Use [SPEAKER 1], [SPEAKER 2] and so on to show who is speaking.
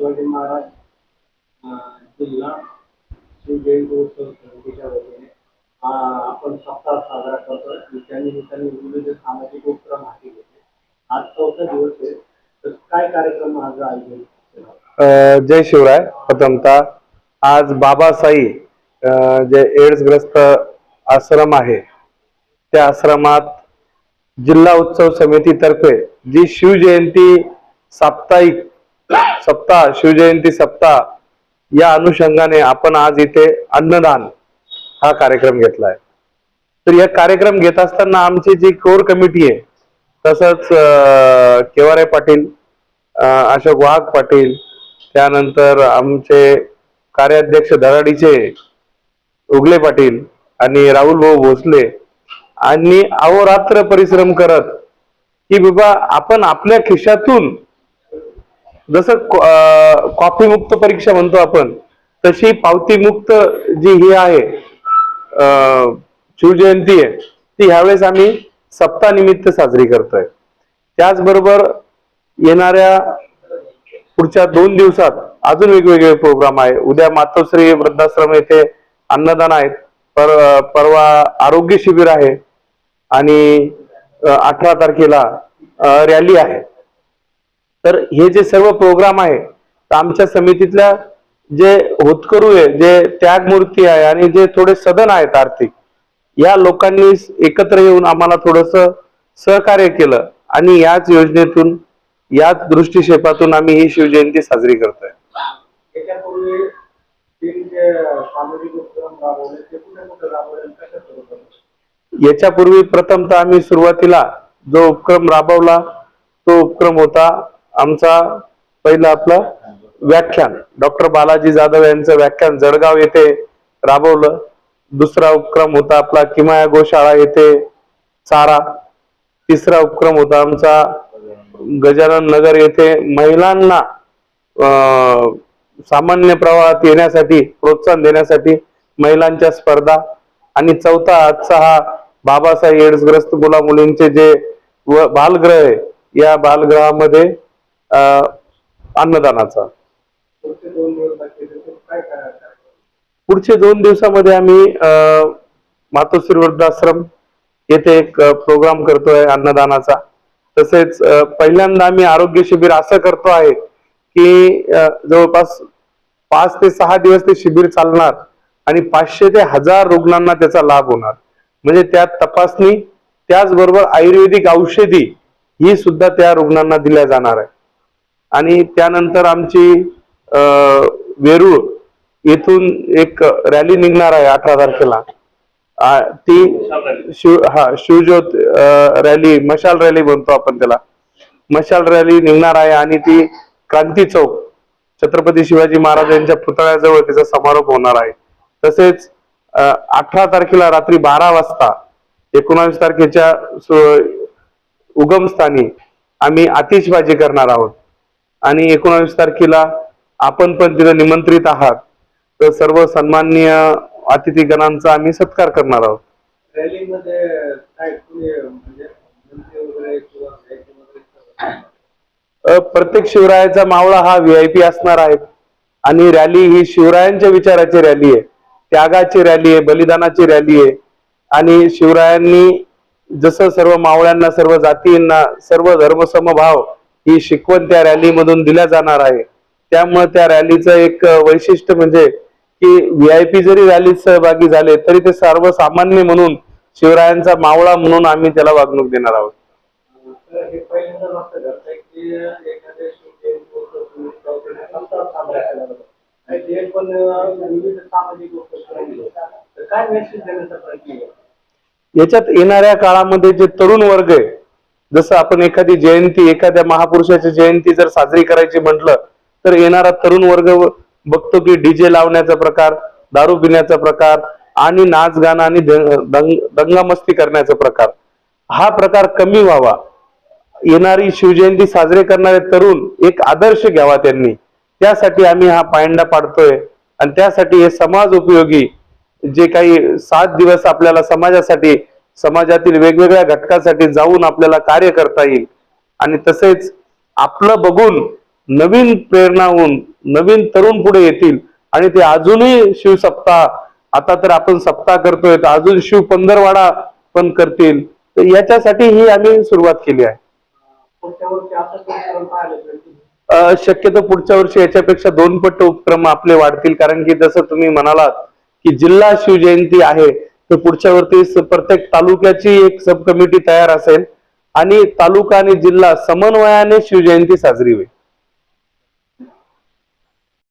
[SPEAKER 1] शिवाजी महाराज अं, जिल्हा शिवजयंती उत्सव समितीच्या वतीने आपण सप्ताह साजरा करतो आणि निमित्ताने विविध सामाजिक उपक्रम हाती घेतले. आज चौथा दिवस आहे. तर काय कार्यक्रम आज आयोजित केला?
[SPEAKER 2] जय शिवराय. प्रथमतः आज बाबासाई जे एड्सग्रस्त आश्रम आहे त्या आश्रमात जिल्हा उत्सव समितीतर्फे जी शिवजयंती साप्ताहिक सप्ताह शिवजयंती सप्ताह या अनुषंगाने आपण आज इथे अन्नदान हा कार्यक्रम घेतलाय. तर या कार्यक्रम घेत असताना आमची जी कोर कमिटी आहे तसंच केवारे पाटील अशोक वाघ पाटील त्यानंतर आमचे कार्याध्यक्ष धराडीचे उगले पाटील आणि राहुल भाऊ भोसले आणि अहोरात्र परिश्रम करत की बाबा आपण आपल्या खिशातून जसं क- मुक्त परीक्षा म्हणतो आपण तशी पावती मुक्त जी ही आहे शिवजयंती आहे ती ह्यावेळेस आम्ही सप्तानिमित्त साजरी करतोय. त्याचबरोबर येणाऱ्या पुढच्या दोन दिवसात अजून वेगवेगळे प्रोग्राम आहे. उद्या मातोश्री वृद्धाश्रम येथे अन्नदान आहेत. पर परवा आरोग्य शिबिर आहे. आणि अठरा तारखेला रॅली आहे. तर हे जे सर्व प्रोग्राम आहे तर आमच्या समितीतल्या जे होतकरू आहे जे त्यागमूर्ती आहे आणि जे थोडे सदन आहेत आर्थिक या लोकांनी एकत्र येऊन आम्हाला थोडस सहकार्य केलं आणि याच योजनेतून याच दृष्टिक्षेपातून आम्ही ही शिवजयंती साजरी करतोय.
[SPEAKER 1] याच्यापूर्वी
[SPEAKER 2] प्रथमतः आम्ही सुरुवातीला जो उपक्रम राबवला तो उपक्रम होता आमचा पहिला आपला व्याख्यान. डॉक्टर बालाजी जाधव यांचं व्याख्यान जळगाव येथे राबवलं. दुसरा उपक्रम होता आपला किमाया गोशाळा येथे चारा. तिसरा उपक्रम होता आमचा गजानन नगर येथे महिलांना सामान्य प्रवाहात येण्यासाठी प्रोत्साहन देण्यासाठी महिलांच्या स्पर्धा. आणि चौथा आजचा हा बाबासाहेब एड्सग्रस्त मुला मुलींचे जे व बालग्रह आहे या बालग्रहामध्ये अन्नदानाचा.
[SPEAKER 1] पुढचे दोन
[SPEAKER 2] दिवसामध्ये आम्ही अं, मातोश्री वृद्धाश्रम येथे एक प्रोग्राम करतोय अन्नदानाचा. तसेच पहिल्यांदा आम्ही आरोग्य शिबिर असं करतो आहे की जवळपास पाच ते सहा दिवस ते शिबिर चालणार आणि पाचशे ते हजार रुग्णांना त्याचा लाभ होणार. म्हणजे त्यात तपासणी त्याचबरोबर आयुर्वेदिक औषधी ही सुद्धा त्या रुग्णांना दिल्या जाणार आहे. आणि त्यानंतर आमची वेरूळ येथून एक रॅली निघणार आहे अठरा तारखेला. ती शिव हा शिवज्योत रॅली मशाल रॅली म्हणतो आपण त्याला. मशाल रॅली निघणार आहे आणि ती क्रांती चौक छत्रपती शिवाजी महाराज यांच्या पुतळ्याजवळ त्याचा समारोप होणार आहे. तसेच अठरा तारखेला रात्री बारा वाजता एकोणावीस तारखेच्या उगमस्थानी आम्ही आतिषबाजी करणार आहोत. आणि एकोणावीस तारखेला आपण पण तिथे निमंत्रित आहात. तर सर्व सन्माननीय अतिथीगणांचा आम्ही सत्कार करणार आहोत.
[SPEAKER 1] म्हणजे
[SPEAKER 2] प्रत्येक शिवरायाचा मावळा हा व्हीआयपी असणार आहे. आणि रॅली ही शिवरायांच्या विचाराची रॅली आहे. त्यागाची रॅली आहे बलिदानाची रॅली आहे. आणि शिवरायांनी जसं सर्व मावळ्यांना सर्व जातींना सर्व धर्मसमभाव ही शिकवण त्या रॅलीमधून दिल्या जाणार आहे. त्यामुळे त्या रॅलीचं एक वैशिष्ट्य म्हणजे की व्हीआयपी जरी रॅलीत सहभागी झाले तरी ते सर्वसामान्य म्हणून शिवरायांचा मावळा म्हणून आम्ही त्याला वागणूक देणार आहोत. याच्यात येणाऱ्या काळामध्ये जे तरुण वर्ग आहे जसं आपण एखादी जयंती एखाद्या महापुरुषाची जयंती जर साजरी करायची म्हटलं तर येणारा तरुण वर्ग बघतो की डीजे लावण्याचा प्रकार दारू पिण्याचा प्रकार आणि नाच गाणं आणि दंग दंगामस्ती करण्याचा प्रकार. हा प्रकार कमी व्हावा. येणारी शिवजयंती साजरी करणारे तरुण एक आदर्श घ्यावा त्यांनी. त्यासाठी आम्ही हा पायंडा पाडतोय. आणि त्यासाठी हे समाज उपयोगी जे काही सात दिवस आपल्याला समाजासाठी समाजातील वेगवेगळ्या घटकासाठी जाऊन आपल्याला कार्य करता येईल. आणि तसेच आपलं बघून नवीन प्रेरणा होऊन नवीन तरुण पुढे येतील. आणि ते अजूनही शिवसप्ताह आता तर आपण सप्ताह करतोय तर अजून शिव पंधरवाडा पण करतील. तर याच्यासाठी ही आम्ही सुरुवात केली आहे. शक्यतो पुढच्या वर्षी याच्यापेक्षा दोन पट उपक्रम आपले वाढतील. कारण की जसं तुम्ही म्हणालात की जिल्हा शिवजयंती आहे तर पुढच्या वरती प्रत्येक तालुक्याची एक सब कमिटी तयार असेल आणि तालुका आणि जिल्हा समन्वयाने शिवजयंती साजरी होईल.